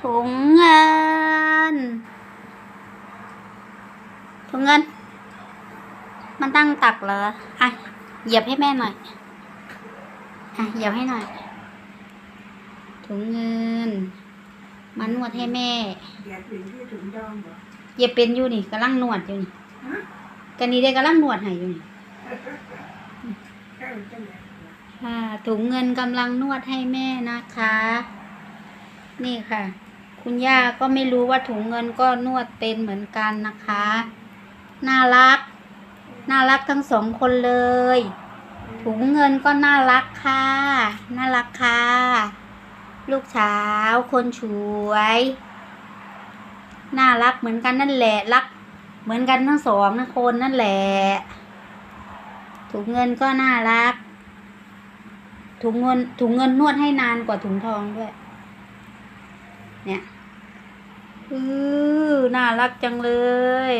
ถุงเงิน ถุงเงิน มันตั้งตักเหรอ อะ เหยียบให้แม่หน่อย อะ เหยียบให้หน่อย ถุงเงินมานวดให้แม่ อยากเป็นที่ถุงดองเหรอเหยียบเป็นอยู่นี่กำลังนวดอยู่นี่ฮะกันนี้ได้กำลังนวดให้อยู่นี่เจ้าจังเลยค่ะถุงเงินกำลังนวดให้แม่นะคะ นี่ค่ะ คุณย่าก็ไม่รู้ว่าถุงเงินก็นวดเป็นเหมือนกันนะคะ น่ารัก น่ารักทั้งสองคนเลย ถุงเงินก็น่ารักค่ะ น่ารักค่ะ ลูกสาวคนสวย น่ารักเหมือนกันนั่นแหละ รัก เหมือนกันทั้งสองนะคนนั่นแหละ ถุงเงินก็น่ารัก ถุงเงินถุงเงินนวดให้นานกว่าถุงทองด้วย เนี่ย อือน่ารักจังเลย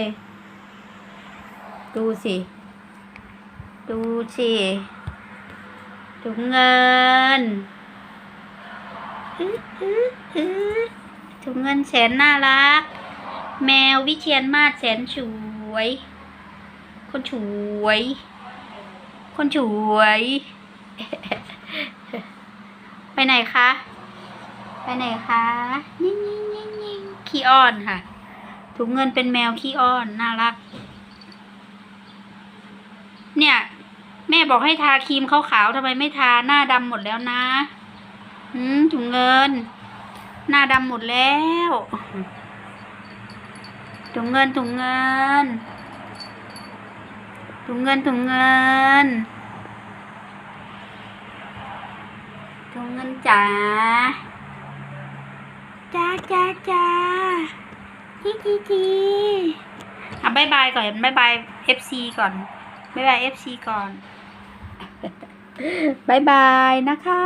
ดูสิ ดูสิถุงเงินอืออืออือถุงเงินแสนน่ารัก แมววิเชียนมาศแสนสวย คนสวย คนสวย ไปไหนคะ ไปไหนคะนิ่ ขี้อ้อนค่ะ ถุงเงินเป็นแมวขี้อ้อน น่ารัก เนี่ย แม่บอกให้ทาครีมขาวๆทำไมไม่ทาหน้าดำหมดแล้วนะหืมถุงเงิน หน้าดำหมดแล้ว ถุงเงินถุงเงิน ถุงเงินถุงเงินถุงเงินจ๋า จ้าจ้าจ้าทีทีทีอะบายบายก่อนบายบายเอฟซีก่อนบายบายเอฟซีก่อนบายบายนะคะ